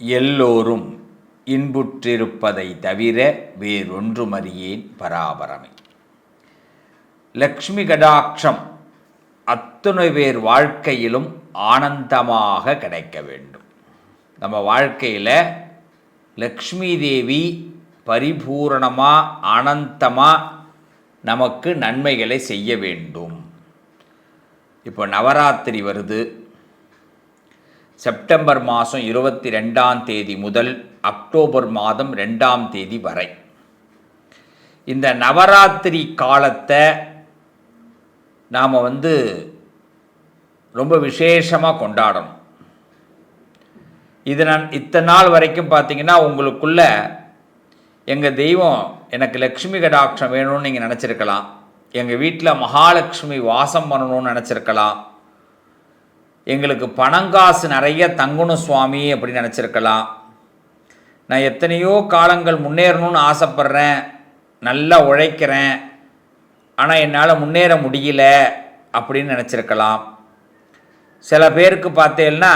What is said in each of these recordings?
எல்லோரும் இன்புற்றிருப்பதை தவிர வேறொன்றுமறியேன் பராபரமே. லக்ஷ்மி கடாட்சம் அத்துணை பேர் வாழ்க்கையிலும் ஆனந்தமாக கிடைக்க வேண்டும். நம்ம வாழ்க்கையில் லக்ஷ்மி தேவி பரிபூரணமாக அனந்தமாக நமக்கு நன்மைகளை செய்ய வேண்டும். இப்போ நவராத்திரி வருது. செப்டம்பர் மாதம் இருபத்தி ரெண்டாம் தேதி முதல் அக்டோபர் மாதம் ரெண்டாம் தேதி வரை. இந்த நவராத்திரி காலத்தை நாம் வந்து ரொம்ப விசேஷமாக கொண்டாடணும். இது நான் இத்தனை நாள் வரைக்கும் பார்த்தீங்கன்னா உங்களுக்குள்ள எங்கள் தெய்வம் எனக்கு லக்ஷ்மி கடாட்சம் வேணும்னு நீங்கள் நினச்சிருக்கலாம். எங்கள் வீட்டில் மகாலட்சுமி வாசம் பண்ணணும்னு நினச்சிருக்கலாம். எங்களுக்கு பணங்காசு நிறைய தங்கணும் சுவாமி அப்படின்னு நினச்சிருக்கலாம். நான் எத்தனையோ காலங்கள் முன்னேறணும்னு ஆசைப்பட்றேன். நல்லா உழைக்கிறேன். ஆனால் என்னால் முன்னேற முடியல அப்படின்னு நினச்சிருக்கலாம். சில பேருக்கு பார்த்தேன்னா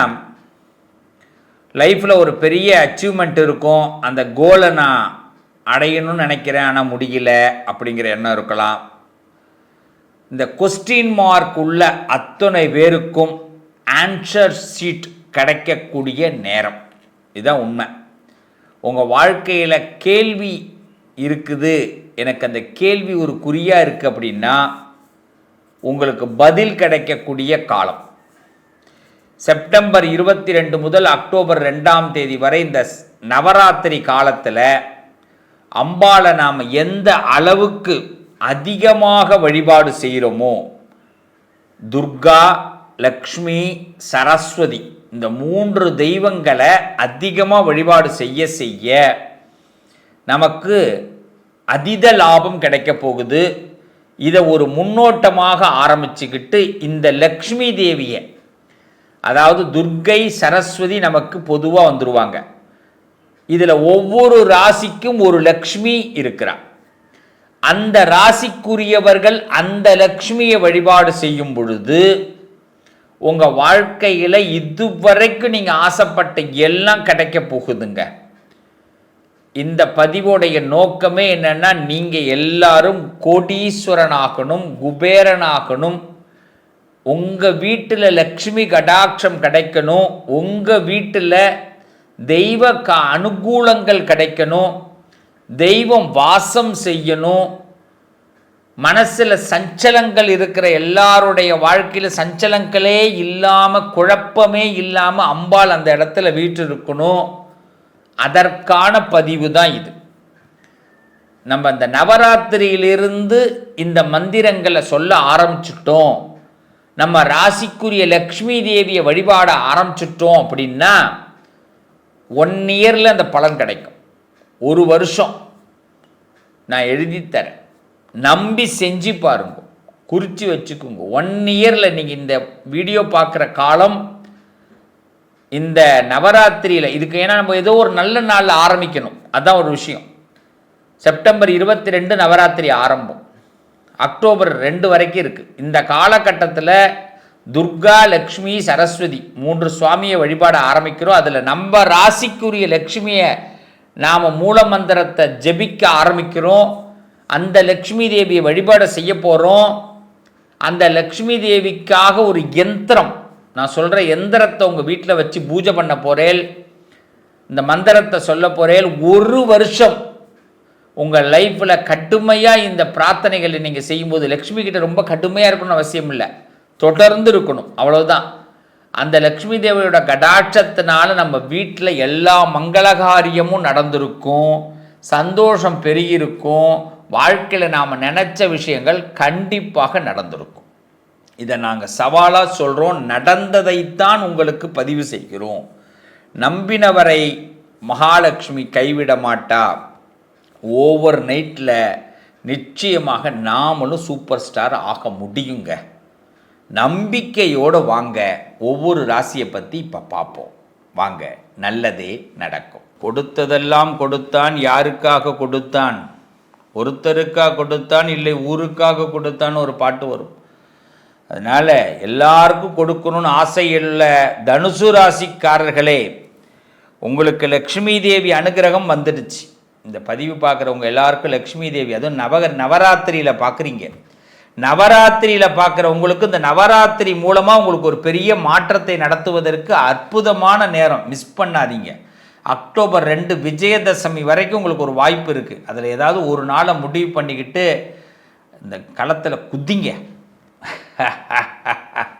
லைஃப்பில் ஒரு பெரிய அச்சீவ்மெண்ட் இருக்கும். அந்த கோலை நான் அடையணும்னு நினைக்கிறேன். ஆனால் முடியல அப்படிங்கிற எண்ணம் இருக்கலாம். இந்த கொஸ்டின் மார்க் உள்ள அத்தனை பேருக்கும் ஆன்சர் சீட் கிடைக்கக்கூடிய நேரம். இதுதான் உண்மை. உங்கள் வாழ்க்கையில் கேள்வி இருக்குது. எனக்கு அந்த கேள்வி ஒரு குறியாக இருக்குது அப்படின்னா உங்களுக்கு பதில் கிடைக்கக்கூடிய காலம். செப்டம்பர் இருபத்தி ரெண்டு முதல் அக்டோபர் ரெண்டாம் தேதி வரை இந்த ஸ்- நவராத்திரி காலத்தில் அம்பாளை நாம் எந்த அளவுக்கு அதிகமாக வழிபாடு செய்கிறோமோ துர்கா லக்ஷ்மி சரஸ்வதி இந்த மூன்று தெய்வங்களை அதிகமாக வழிபாடு செய்ய செய்ய நமக்கு அதீத லாபம் கிடைக்க போகுது. இதை ஒரு முன்னோட்டமாக ஆரம்பிச்சுக்கிட்டு இந்த லக்ஷ்மி தேவியை அதாவது துர்க்கை சரஸ்வதி நமக்கு பொதுவாக வந்துருவாங்க. இதில் ஒவ்வொரு ராசிக்கும் ஒரு லக்ஷ்மி இருக்கிறார். அந்த ராசிக்குரியவர்கள் அந்த லக்ஷ்மியை வழிபாடு செய்யும் பொழுது உங்கள் வாழ்க்கையில் இதுவரைக்கும் நீங்கள் ஆசைப்பட்ட எல்லாம் கிடைக்க போகுதுங்க. இந்த பதிவோடைய நோக்கமே என்னன்னா நீங்கள் எல்லாரும் கோடீஸ்வரனாகணும் குபேரனாகணும். உங்கள் வீட்டில் லக்ஷ்மி கடாட்சம் கிடைக்கணும். உங்கள் வீட்டில் தெய்வ க அனுகூலங்கள் கிடைக்கணும். தெய்வம் வாசம் செய்யணும். மனசில் சஞ்சலங்கள் இருக்கிற எல்லாருடைய வாழ்க்கையில் சஞ்சலங்களே இல்லாமல் குழப்பமே இல்லாமல் அம்பாள் அந்த இடத்துல வீட்டு இருக்கணும் அதற்கான பதிவு தான் இது. நம்ம அந்த நவராத்திரியிலிருந்து இந்த மந்திரங்களை சொல்ல ஆரம்பிச்சிட்டோம். நம்ம ராசிக்குரிய லக்ஷ்மி தேவியை வழிபாட ஆரம்பிச்சிட்டோம் அப்படின்னா ஒன் இயரில் அந்த பலன் கிடைக்கும். ஒரு வருஷம். நான் எழுதி தரேன் நம்பி செஞ்சு பாருங்க. குறித்து வச்சுக்கோங்க. ஒன் இயரில் நீங்கள் இந்த வீடியோ பார்க்குற காலம் இந்த நவராத்திரியில் இதுக்கு ஏன்னா நம்ம ஏதோ ஒரு நல்ல நாளில் ஆரம்பிக்கணும். அதுதான் ஒரு விஷயம். செப்டம்பர் இருபத்தி ரெண்டு நவராத்திரி ஆரம்பம். அக்டோபர் ரெண்டு வரைக்கும் இருக்குது இந்த காலகட்டத்தில் துர்கா லக்ஷ்மி சரஸ்வதி மூன்று சுவாமியை வழிபாட ஆரம்பிக்கிறோம். அதில் நம்ம ராசிக்குரிய லக்ஷ்மியை நாம் மூலமந்திரத்தை ஜெபிக்க ஆரம்பிக்கிறோம். அந்த லக்ஷ்மி தேவியை வழிபாடு செய்ய போகிறோம் அந்த லக்ஷ்மி தேவிக்காக ஒரு யந்திரம். நான் சொல்கிற எந்திரத்தை உங்கள் வீட்டில் வச்சு பூஜை பண்ண போகிறேன் இந்த மந்திரத்தை சொல்ல போகிறேன் ஒரு வருஷம் உங்கள் லைஃப்பில் கடுமையாக இந்த பிரார்த்தனைகளை நீங்கள் செய்யும்போது லக்ஷ்மி கிட்ட ரொம்ப கடுமையாக இருக்கணும்னு அவசியம் இல்லை. தொடர்ந்து இருக்கணும். அவ்வளோதான் அந்த லக்ஷ்மி தேவியோட கடாட்சத்தினால நம்ம வீட்டில் எல்லா மங்களகாரியமும் நடந்திருக்கும். சந்தோஷம் பெருகியிருக்கும். வாழ்க்கையில் நாம் நினச்ச விஷயங்கள் கண்டிப்பாக நடந்திருக்கும். இதை நாங்கள் சவாலாக சொல்கிறோம் நடந்ததைத்தான் உங்களுக்கு பதிவு செய்கிறோம். நம்பினவரை மகாலட்சுமி கைவிட மாட்டா. ஓவர் நைட்டில் நிச்சயமாக நாமளும் சூப்பர் ஸ்டார் ஆக முடியுங்க. நம்பிக்கையோடு வாங்க. ஒவ்வொரு ராசியை பற்றி இப்போ பார்ப்போம். வாங்க. நல்லதே நடக்கும். கொடுத்ததெல்லாம் கொடுத்தான் யாருக்காக கொடுத்தான்? ஒருத்தருக்காக கொடுத்தான் இல்லை ஊருக்காக கொடுத்தான்னு ஒரு பாட்டு வரும். அதனால் எல்லாருக்கும் கொடுக்கணும்னு இல்லை தனுசு ராசிக்காரர்களே உங்களுக்கு லக்ஷ்மி தேவி அனுகிரகம் வந்துடுச்சு. இந்த பதிவு பார்க்குறவங்க எல்லாருக்கும் லக்ஷ்மி தேவி அதுவும் நவக நவராத்திரியில் பார்க்குறீங்க. நவராத்திரியில் பார்க்குறவங்களுக்கு இந்த நவராத்திரி மூலமாக உங்களுக்கு ஒரு பெரிய மாற்றத்தை நடத்துவதற்கு அற்புதமான நேரம். மிஸ் பண்ணாதீங்க. அக்டோபர் ரெண்டு விஜயதசமி வரைக்கும் உங்களுக்கு ஒரு வாய்ப்பு இருக்குது அதில் ஏதாவது ஒரு நாளை முடிவு பண்ணிக்கிட்டு இந்த களத்தில் குதிங்க.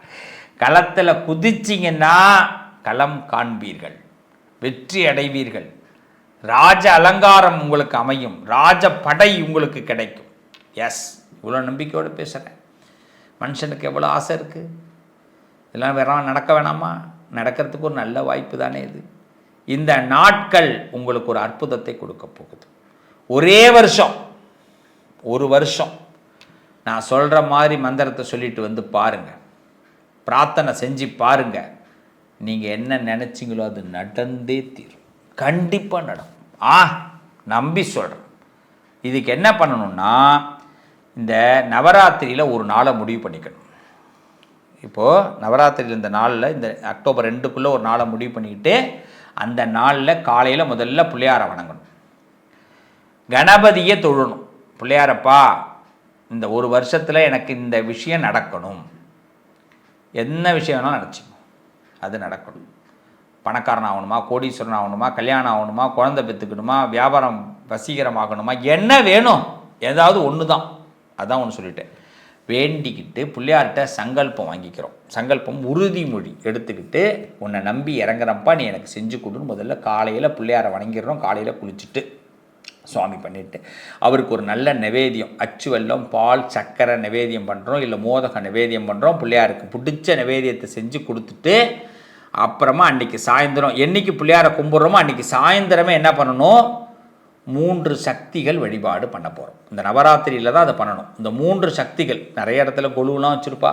களத்தில் குதிச்சிங்கன்னா களம் காண்பீர்கள். வெற்றி அடைவீர்கள். ராஜ அலங்காரம் உங்களுக்கு அமையும். ராஜ படை உங்களுக்கு கிடைக்கும். எஸ் இவ்வளோ நம்பிக்கையோடு பேசுகிறேன் மனுஷனுக்கு எவ்வளோ ஆசை இருக்குது இதெல்லாம் வேற நடக்க வேணாமா? நடக்கிறதுக்கு ஒரு நல்ல வாய்ப்பு தானே இது. இந்த நாட்கள் உங்களுக்கு ஒரு அற்புதத்தை கொடுக்க போகுது. ஒரே வருஷம். ஒரு வருஷம். நான் சொல்கிற மாதிரி மந்திரத்தை சொல்லிட்டு வந்து பாருங்கள் பிரார்த்தனை செஞ்சு பாருங்கள் நீங்கள் என்ன நினச்சிங்களோ அது நடந்தே தீரும். கண்டிப்பாக நடக்கும் ஆ நம்பி சொல்கிறேன் இதுக்கு என்ன பண்ணணும்னா இந்த நவராத்திரியில் ஒரு நாளை முடிவு பண்ணிக்கணும். இப்போது நவராத்திரியில் இந்த நாளில் இந்த அக்டோபர் ரெண்டுக்குள்ளே ஒரு நாளை முடிவு பண்ணிக்கிட்டு அந்த நாளில் காலையில் முதல்ல பிள்ளையாரை வணங்கணும். கணபதியை தொழணும். பிள்ளையாரப்பா இந்த ஒரு வருஷத்தில் எனக்கு இந்த விஷயம் நடக்கணும். என்ன விஷயம் வேணாலும் நினச்சிக்கணும் அது நடக்கணும். பணக்காரன் ஆகணுமா கோடீஸ்வரன் ஆகணுமா கல்யாணம் ஆகணுமா குழந்தை பெற்றுக்கணுமா வியாபாரம் வசீகரமாகணுமா என்ன வேணும்? ஏதாவது ஒன்று தான் அதான் ஒன்று சொல்லிட்டேன். வேண்டிக்கிட்டு பிள்ளையார்கிட்ட சங்கல்பம் வாங்கிக்கிறோம். சங்கல்பம் உறுதிமொழி எடுத்துக்கிட்டு உன்னை நம்பி இறங்குறப்பா நீ எனக்கு செஞ்சு கொடுன்னு முதல்ல காலையில் பிள்ளையாரை வணங்கிடுறோம். காலையில் குளிச்சுட்டு சுவாமி பண்ணிட்டு. அவருக்கு ஒரு நல்ல நிவேதியம் அச்சு வெல்லம் பால் சக்கரை நிவேதியம் பண்ணுறோம் இல்லை மோதக நிவேதியம் பண்ணுறோம் பிள்ளையாருக்கு பிடிச்ச நிவேதியத்தை செஞ்சு கொடுத்துட்டு அப்புறமா அன்றைக்கி சாயந்தரம் என்றைக்கு பிள்ளையாரை கும்பிட்றோமோ அன்றைக்கி சாயந்தரமே என்ன பண்ணணும்? மூன்று சக்திகள் வழிபாடு பண்ண போகிறோம் இந்த நவராத்திரியில் தான் அதை பண்ணணும். இந்த மூன்று சக்திகள் நிறைய இடத்துல கொலுவெலாம் வச்சுருப்பா.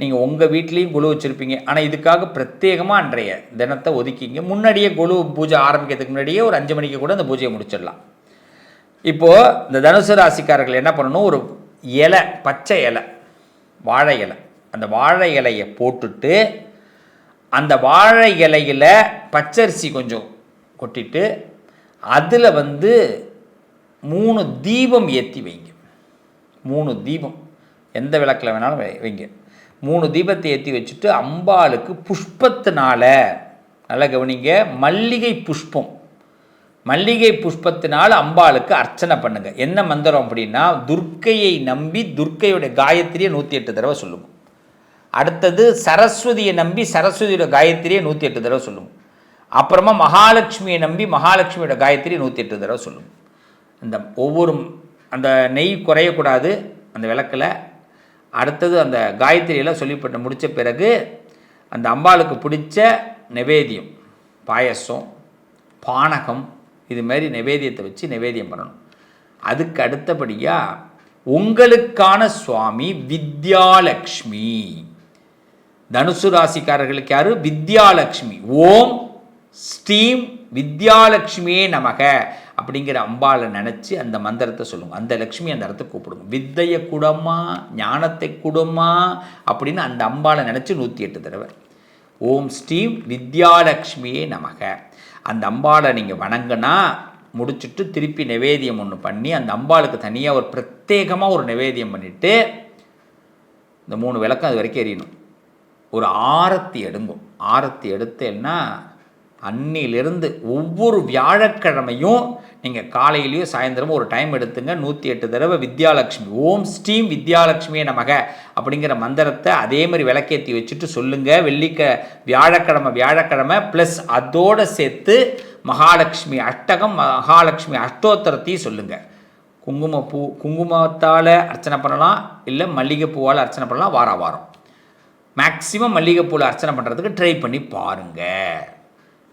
நீங்கள் உங்கள் வீட்லேயும் குழு வச்சுருப்பீங்க. ஆனால் இதுக்காக பிரத்யேகமாக அன்றைய தினத்தை ஒதுக்கிங்க. முன்னாடியே குழு பூஜை ஆரம்பிக்கிறதுக்கு முன்னாடியே ஒரு அஞ்சு மணிக்கு கூட அந்த பூஜையை முடிச்சிடலாம். இப்போது இந்த தனுசு ராசிக்காரர்கள் என்ன பண்ணணும்? ஒரு இலை பச்சை இலை வாழை இலை. அந்த வாழை இலையை போட்டுட்டு அந்த வாழை இலையில் பச்சரிசி கொஞ்சம் கொட்டிட்டு அதில் வந்து மூணு தீபம் ஏற்றி வைங்க. மூணு தீபம். எந்த விளக்கில் வேணாலும் வைங்க. மூணு தீபத்தை ஏற்றி வச்சுட்டு அம்பாளுக்கு புஷ்பத்தினால நல்லா கவனிங்க. மல்லிகை புஷ்பம். மல்லிகை புஷ்பத்தினால் அம்பாளுக்கு அர்ச்சனை பண்ணுங்கள் என்ன மந்திரம் அப்படின்னா துர்க்கையை நம்பி துர்க்கையுடைய காயத்திரியை நூற்றி எட்டு தடவை சொல்லுங்க. அடுத்தது சரஸ்வதியை நம்பி சரஸ்வதியோட காயத்திரியை நூற்றி எட்டு தடவை சொல்லுங்க. அப்புறமா மகாலட்சுமியை நம்பி மகாலட்சுமியோட காயத்ரி நூற்றி எட்டு தடவை சொல்லும். இந்த ஒவ்வொரு அந்த நெய் குறையக்கூடாது அந்த விளக்கில். அடுத்தது அந்த காயத்ரியெல்லாம் சொல்லிப்பட்டு முடித்த பிறகு அந்த அம்பாளுக்கு பிடிச்ச நிவேதியம் பாயசம் பானகம் இது மாதிரி நிவேதியத்தை வச்சு நிவேதியம் பண்ணணும். அதுக்கு அடுத்தபடியாக உங்களுக்கான சுவாமி வித்யாலக்ஷ்மி. தனுசு ராசிக்காரர்களுக்கு யார்? வித்யாலக்ஷ்மி. ஓம் ஸ்ரீம் வித்யாலட்சுமியே நமக அப்படிங்கிற அம்பாளை நினச்சி அந்த மந்திரத்தை சொல்லுங்க. அந்த லக்ஷ்மி அந்த இடத்த கூப்பிடுங்க. வித்தையை கூடமா ஞானத்தை கூடமா அப்படின்னு அந்த அம்பாளை நினச்சி நூற்றி எட்டு தடவை. ஓம் ஸ்ரீம் வித்யாலக்ஷ்மியே நமக. அந்த அம்பாளை நீங்கள் வணங்கினா முடிச்சுட்டு திருப்பி நிவேதியம் ஒன்று பண்ணி அந்த அம்பாளுக்கு தனியாக ஒரு பிரத்யேகமாக ஒரு நிவேதியம் பண்ணிவிட்டு இந்த மூணு விளக்கம் அது வரைக்கும் எரியணும். ஒரு ஆரத்தி எடுங்கும் ஆரத்தி எடுத்தேன்னா அன்னிலிருந்து ஒவ்வொரு வியாழக்கிழமையும் நீங்கள் காலையிலையோ சாயந்தரமும் ஒரு டைம் எடுத்துங்க. நூற்றி எட்டு தடவை வித்யாலட்சுமி. ஓம் ஸ்ரீம் வித்யாலட்சுமியே நமக அப்படிங்கிற மந்திரத்தை அதே மாதிரி விளக்கேற்றி வச்சுட்டு சொல்லுங்கள் வெள்ளிக்க வியாழக்கிழமை வியாழக்கிழமை ப்ளஸ் அதோடு சேர்த்து மகாலட்சுமி அஷ்டகம் மகாலட்சுமி அஷ்டோத்தரத்தையும் சொல்லுங்கள் குங்குமப்பூ குங்குமத்தால் அர்ச்சனை பண்ணலாம். இல்லை மல்லிகைப்பூவால் அர்ச்சனை பண்ணலாம் வார வாரம். மேக்சிமம் மல்லிகைப்பூவில் அர்ச்சனை பண்ணுறதுக்கு ட்ரை பண்ணி பாருங்கள்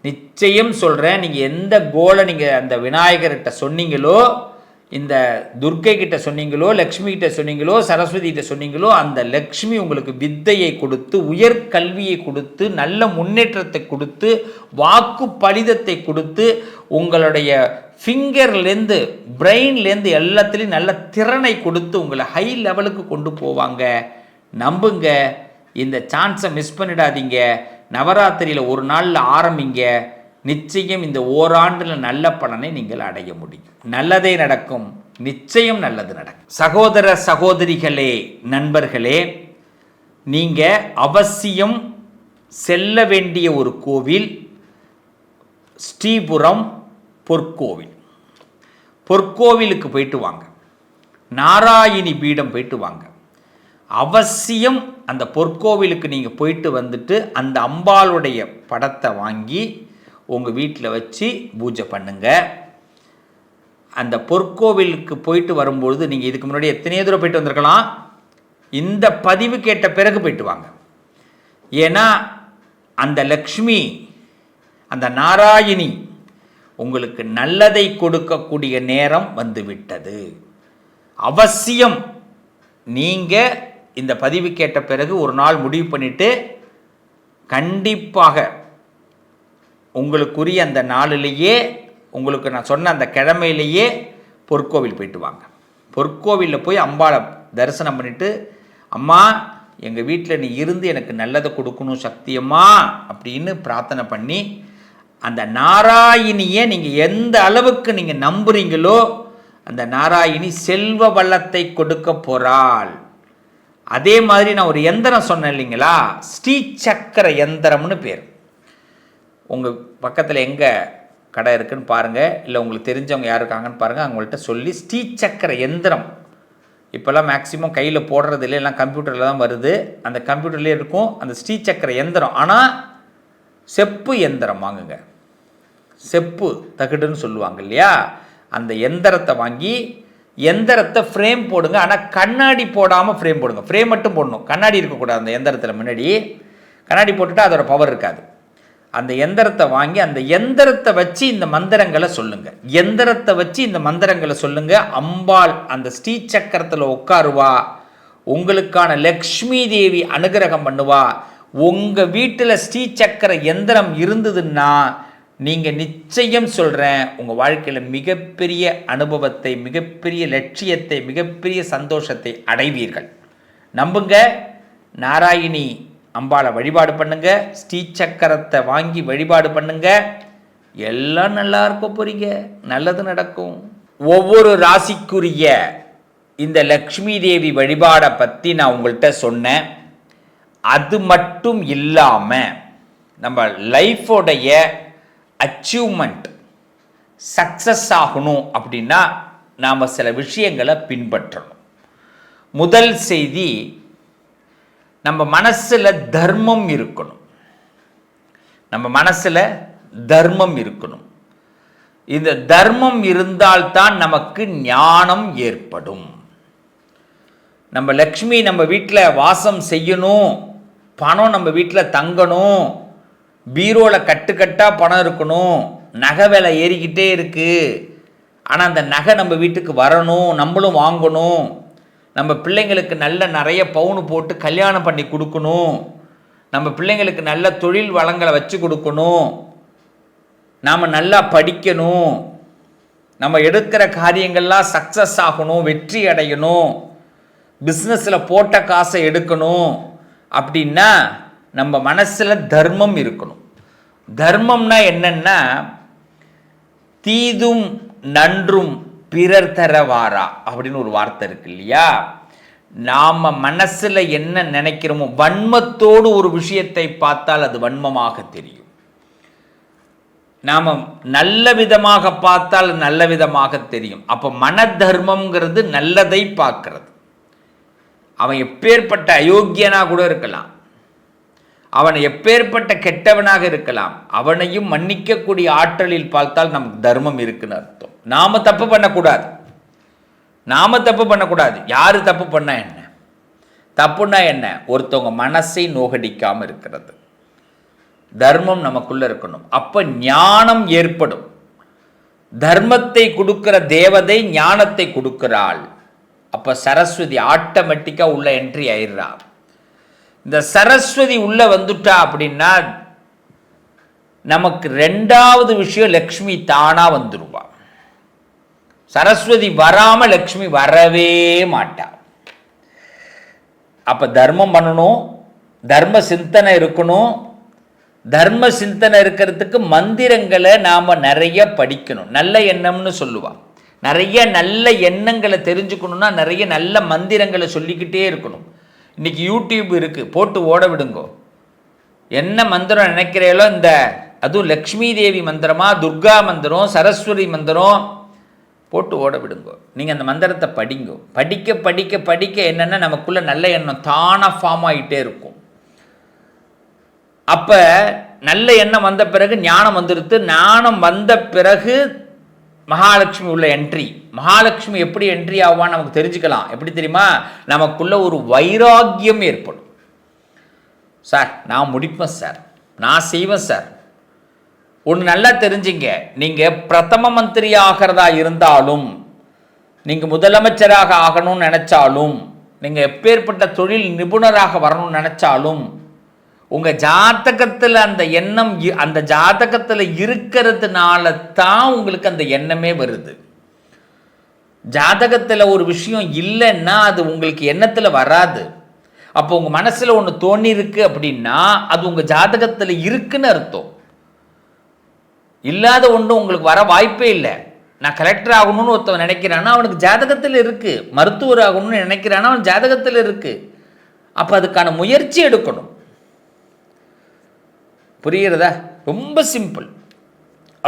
நிச்சயம் சொல்கிறேன் நீங்கள் எந்த கோலை நீங்கள் அந்த விநாயகர்கிட்ட சொன்னீங்களோ இந்த துர்க்கை கிட்ட சொன்னீங்களோ லக்ஷ்மி கிட்ட சொன்னீங்களோ சரஸ்வதி கிட்ட சொன்னீங்களோ அந்த லக்ஷ்மி உங்களுக்கு வித்தையை கொடுத்து உயர் கல்வியை கொடுத்து நல்ல முன்னேற்றத்தை கொடுத்து வாக்கு பலிதத்தை கொடுத்து உங்களுடைய ஃபிங்கர்லேருந்து பிரெயின்லேருந்து எல்லாத்துலேயும் நல்ல திறனை கொடுத்து உங்களை ஹை லெவலுக்கு கொண்டு போவாங்க. நம்புங்க. இந்த சான்ஸை மிஸ் பண்ணிடாதீங்க. நவராத்திரியில் ஒரு நாளில் ஆரம்பிங்க. நிச்சயம் இந்த ஓராண்டில் நல்ல பலனை நீங்கள் அடைய முடியும். நல்லதே நடக்கும். நிச்சயம் நல்லது நடக்கும். சகோதர சகோதரிகளே நண்பர்களே நீங்கள் அவசியம் செல்ல வேண்டிய ஒரு கோவில் ஸ்ரீபுரம் பொற்கோவில். பொற்கோவிலுக்கு போயிட்டு வாங்க. நாராயணி பீடம் போயிட்டு வாங்க. அவசியம் அந்த பொற்கோவிலுக்கு நீங்கள் போயிட்டு வந்துட்டு அந்த அம்பாளுடைய படத்தை வாங்கி உங்கள் வீட்டில் வச்சு பூஜை பண்ணுங்க. அந்த பொற்கோவிலுக்கு போயிட்டு வரும்பொழுது நீங்கள் இதுக்கு முன்னாடி எத்தனையோ தூரம் போயிட்டு வந்திருக்கலாம். இந்த பதிவு கேட்ட பிறகு போயிட்டு வாங்க. ஏன்னா அந்த லக்ஷ்மி அந்த நாராயணி உங்களுக்கு நல்லதை கொடுக்கக்கூடிய நேரம் வந்துவிட்டது அவசியம் நீங்கள் இந்த பதிவு கேட்ட பிறகு ஒரு நாள் முடிவு பண்ணிவிட்டு கண்டிப்பாக உங்களுக்குரிய அந்த நாளிலேயே உங்களுக்கு நான் சொன்ன அந்த கிழமையிலேயே பொற்கோவில் போயிட்டு வாங்க. பொற்கோவிலில் போய் அம்பாளை தரிசனம் பண்ணிவிட்டு அம்மா எங்கள் வீட்டில் நீ இருந்து எனக்கு நல்லதை கொடுக்கணும் சக்தியம்மா அப்படின்னு பிரார்த்தனை பண்ணி அந்த நாராயணியை நீங்கள் எந்த அளவுக்கு நீங்கள் நம்புறீங்களோ அந்த நாராயணி செல்வ வல்லத்தை கொடுக்க போகிறாள் அதே மாதிரி நான் ஒரு எந்திரம் சொன்னேன் இல்லைங்களா? ஸ்ரீ சக்கர எந்திரம்னு பேர். உங்கள் பக்கத்தில் எங்கே கடை இருக்குதுன்னு பாருங்கள் இல்லை உங்களுக்கு தெரிஞ்சவங்க யார் இருக்காங்கன்னு பாருங்கள் அவங்கள்ட்ட சொல்லி ஸ்ரீ சக்கர எந்திரம். இப்போல்லாம் மேக்ஸிமம் கையில் போடுறது இல்லை எல்லாம் கம்ப்யூட்டரில் தான் வருது. அந்த கம்ப்யூட்டர்லேயே இருக்கும். அந்த ஸ்ரீ சக்கர எந்திரம். ஆனால் செப்பு எந்திரம் வாங்குங்க. செப்பு தகுடுன்னு சொல்லுவாங்க இல்லையா? அந்த எந்திரத்தை வாங்கி எந்திரத்தை ஃப்ரேம் போடுங்க. ஆனால் கண்ணாடி போடாமல் ஃப்ரேம் போடுங்க. ஃப்ரேம் மட்டும் போடணும். கண்ணாடி இருக்கக்கூடாது அந்த எந்திரத்தில் முன்னாடி. கண்ணாடி போட்டுட்டா அதோட பவர் இருக்காது. அந்த எந்திரத்தை வாங்கி அந்த எந்திரத்தை வச்சு இந்த மந்திரங்களை சொல்லுங்க. எந்திரத்தை வச்சு இந்த மந்திரங்களை சொல்லுங்க. அம்பாள் அந்த ஸ்ரீ சக்கரத்தில் உட்காருவா. உங்களுக்கான லக்ஷ்மி தேவி அனுகிரகம் பண்ணுவா. உங்கள் வீட்டில் ஸ்ரீ சக்கர எந்திரம் இருந்ததுன்னா நீங்கள் நிச்சயம் சொல்கிறேன் உங்கள் வாழ்க்கையில் மிகப்பெரிய அனுபவத்தை மிகப்பெரிய லட்சியத்தை மிகப்பெரிய சந்தோஷத்தை அடைவீர்கள். நம்புங்க நாராயணி அம்பாளை வழிபாடு பண்ணுங்க ஸ்ரீ சக்கரத்தை வாங்கி வழிபாடு பண்ணுங்க. எல்லாம் நல்லா இருக்க போறீங்க நல்லது நடக்கும். ஒவ்வொரு ராசிக்குரிய இந்த லக்ஷ்மி தேவி வழிபாடை பற்றி நான் உங்கள்கிட்ட சொன்னேன். அது மட்டும் இல்லாமல் நம்ம லைஃபோடைய அச்சீவ்மெண்ட் சக்ஸஸ் ஆகணும் அப்படின்னா நாம் சில விஷயங்களை பின்பற்றணும். முதல் செய்தி நம்ம மனசில் தர்மம் இருக்கணும். நம்ம மனசில் தர்மம் இருக்கணும். இந்த தர்மம் இருந்தால்தான் நமக்கு ஞானம் ஏற்படும். நம்ம லக்ஷ்மி நம்ம வீட்டில் வாசம் செய்யணும். பணம் நம்ம வீட்டில் தங்கணும். பீரோவில் கட்டுக்கட்டாக பணம் இருக்கணும். நகை விலை ஏறிக்கிட்டே இருக்குது ஆனால் அந்த நகை நம்ம வீட்டுக்கு வரணும். நம்மளும் வாங்கணும். நம்ம பிள்ளைங்களுக்கு நல்ல நிறைய பவுனு போட்டு கல்யாணம் பண்ணி கொடுக்கணும். நம்ம பிள்ளைங்களுக்கு நல்ல தொழில் வளங்களை வச்சு கொடுக்கணும். நாம் நல்லா படிக்கணும். நம்ம எடுக்கிற காரியங்கள்லாம் சக்ஸஸ் ஆகணும் வெற்றி அடையணும். பிஸ்னஸில் போட்ட காசை எடுக்கணும். அப்படின்னா நம்ம மனசில் தர்மம் இருக்கணும். தர்மம்னா என்னென்னா தீதும் நன்றும் பிறர் தரவாரா அப்படின்னு ஒரு வார்த்தை இருக்கு இல்லையா? நாம் மனசில் என்ன நினைக்கிறோமோ வன்மத்தோடு ஒரு விஷயத்தை பார்த்தால் அது வன்மமாக தெரியும். நாம் நல்ல விதமாக பார்த்தால் நல்ல விதமாக தெரியும். அப்போ மன தர்மம்ங்கிறது நல்லதை பார்க்கறது. அவன் எப்பேற்பட்ட அயோக்கியனா கூட இருக்கலாம். அவன் எப்பேற்பட்ட கெட்டவனாக இருக்கலாம் அவனையும் மன்னிக்கக்கூடிய ஆற்றலில் பார்த்தால் நமக்கு தர்மம் இருக்குன்னு அர்த்தம். நாம தப்பு பண்ணக்கூடாது. நாம தப்பு பண்ணக்கூடாது. யாரு தப்பு பண்ணா என்ன? தப்புன்னா என்ன? ஒருத்தவங்க மனசை நோகடிக்காமல் இருக்கிறது. தர்மம் நமக்குள்ள இருக்கணும். அப்ப ஞானம் ஏற்படும். தர்மத்தை கொடுக்கிற தேவதை ஞானத்தை கொடுக்கிறாள். அப்ப சரஸ்வதி ஆட்டோமேட்டிக்கா உள்ள என்ட்ரி ஆயிடுறா. இந்த சரஸ்வதி உள்ளே வந்துட்டா அப்படின்னா நமக்கு ரெண்டாவது விஷயம் லக்ஷ்மி தானாக வந்துடுவா சரஸ்வதி வராமல் லக்ஷ்மி வரவே மாட்டா. அப்போ தர்மம் பண்ணணும் தர்ம சிந்தனை இருக்கணும் தர்ம சிந்தனை இருக்கிறதுக்கு மந்திரங்களை நாம் நிறைய படிக்கணும். நல்ல எண்ணம்னு சொல்லுவாள் நிறைய நல்ல எண்ணங்களை தெரிஞ்சுக்கணுன்னா நிறைய நல்ல மந்திரங்களை சொல்லிக்கிட்டே இருக்கணும். இன்றைக்கி யூடியூப் இருக்குது போட்டு ஓட விடுங்கோ. என்ன மந்திரம் நினைக்கிறீங்களோ இந்த அதுவும் லக்ஷ்மி தேவி மந்திரமா துர்கா மந்திரம் சரஸ்வதி மந்திரம் போட்டு ஓட விடுங்கோ. நீங்கள் அந்த மந்திரத்தை படிங்கோ. படிக்க படிக்க படிக்க என்னென்னா நமக்குள்ளே நல்ல எண்ணம் தானாக ஃபார்ம் ஆகிட்டே இருக்கும். அப்போ நல்ல எண்ணம் வந்த பிறகு ஞானம் வந்துடுத்து ஞானம் வந்த பிறகு மகாலட்சுமி உள்ள என்ட்ரி மகாலட்சுமி எப்படி என்ட்ரி ஆவான்னு நமக்கு தெரிஞ்சுக்கலாம். எப்படி தெரியுமா? நமக்குள்ள ஒரு வைராக்கியம் ஏற்படும். சார் நான் முடிப்பேன் சார். நான் செய்வேன் சார். ஒன்று நல்லா தெரிஞ்சுங்க. நீங்கள் பிரதம மந்திரி ஆகிறதா இருந்தாலும் நீங்கள் முதலமைச்சராக ஆகணும்னு நினச்சாலும் நீங்கள் எப்பேற்பட்ட தொழில் நிபுணராக வரணும்னு நினச்சாலும் உங்கள் ஜாதகத்தில் அந்த எண்ணம் இ- அந்த ஜாதகத்தில் இருக்கிறதுனால தான் உங்களுக்கு அந்த எண்ணமே வருது. ஜாதகத்தில் ஒரு விஷயம் இல்லைன்னா அது உங்களுக்கு எண்ணத்தில் வராது. அப்போ உங்கள் மனசில் ஒன்று தோணியிருக்கு அப்படின்னா அது உங்கள் ஜாதகத்தில் இருக்குன்னு அர்த்தம். இல்லாத ஒன்று உங்களுக்கு வர வாய்ப்பே இல்லை. நான் கலெக்டர் ஆகணும்னு ஒருத்தவன் நினைக்கிறான்னா அவனுக்கு ஜாதகத்தில் இருக்கு. மருத்துவர் ஆகணும்னு நினைக்கிறான்னா அவன் ஜாதகத்தில் இருக்கு. அப்போ அதுக்கான முயற்சி எடுக்கணும். புரிகிறதா? ரொம்ப சிம்பிள்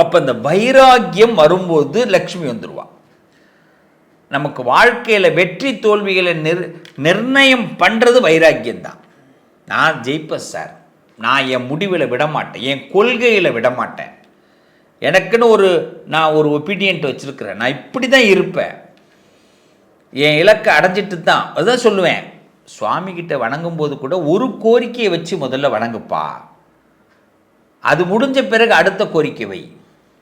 அப்போ இந்த வைராக்கியம் வரும்போது லக்ஷ்மி வந்துடுவா நமக்கு வாழ்க்கையில் வெற்றி தோல்விகளை நிர் நிர்ணயம் பண்ணுறது வைராக்கியம் தான் நான் ஜெயிப்பேன் சார். நான் என் முடிவில் விட மாட்டேன் என் கொள்கையில் விட மாட்டேன் எனக்குன்னு ஒரு நான் ஒரு ஒப்பீனியன்ட்டு வச்சுருக்கிறேன். நான் இப்படி தான் இருப்பேன். என் இலக்கை அடைஞ்சிட்டு தான் அதுதான் சொல்லுவேன். சுவாமிகிட்ட வணங்கும்போது கூட ஒரு கோரிக்கையை வச்சு முதல்ல வணங்குப்பா. அது முடிஞ்ச பிறகு அடுத்த கோரிக்கை வை.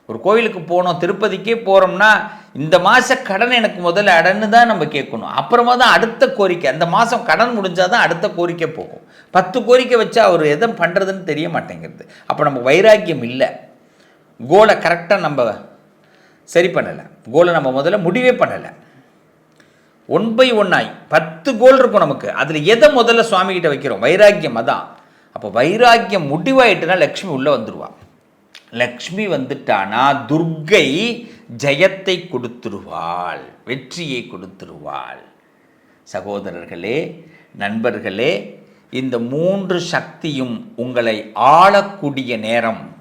ஒரு கோயிலுக்கு போனோம் திருப்பதிக்கே போகிறோம்னா இந்த மாத கடன் எனக்கு முதல்ல அடன்னு தான் நம்ம கேட்கணும். அப்புறமா தான் அடுத்த கோரிக்கை. அந்த மாதம் கடன் முடிஞ்சால் தான் அடுத்த கோரிக்கை போகும். பத்து கோரிக்கை வச்சா அவர் எதை பண்ணுறதுன்னு தெரிய மாட்டேங்கிறது. அப்போ நம்ம வைராக்கியம் இல்லை. கோலை கரெக்டாக நம்ம சரி பண்ணலை. கோலை நம்ம முதல்ல முடிவே பண்ணலை. ஒன் பை ஒன்னாய் பத்து கோல் இருக்கும் நமக்கு. அதில் எதை முதல்ல சுவாமிகிட்ட வைக்கிறோம்? வைராக்கியம் அதான். அப்போ வைராக்கியம் முடிவாயிட்டுனா லக்ஷ்மி உள்ளே வந்துடுவான் லக்ஷ்மி வந்துட்டானா துர்க்கை ஜெயத்தை கொடுத்துருவாள் வெற்றியை கொடுத்துருவாள். சகோதரர்களே நண்பர்களே இந்த மூன்று சக்தியும் உங்களை ஆளக்கூடிய நேரம்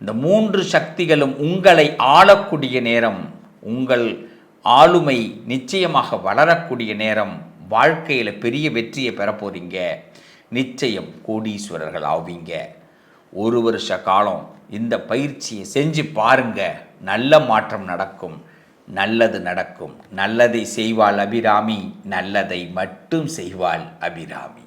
இந்த மூன்று சக்திகளும் உங்களை ஆளக்கூடிய நேரம் உங்கள் ஆளுமை நிச்சயமாக வளரக்கூடிய நேரம் வாழ்க்கையில் பெரிய வெற்றியை பெற நிச்சயம் கோடீஸ்வரர்கள் ஆவீங்க. ஒரு வருஷ காலம் இந்த பயிற்சியை செஞ்சு பாருங்க. நல்ல மாற்றம் நடக்கும். நல்லது நடக்கும். நல்லதை செய்வாள் அபிராமி நல்லதை மட்டும் செய்வாள் அபிராமி.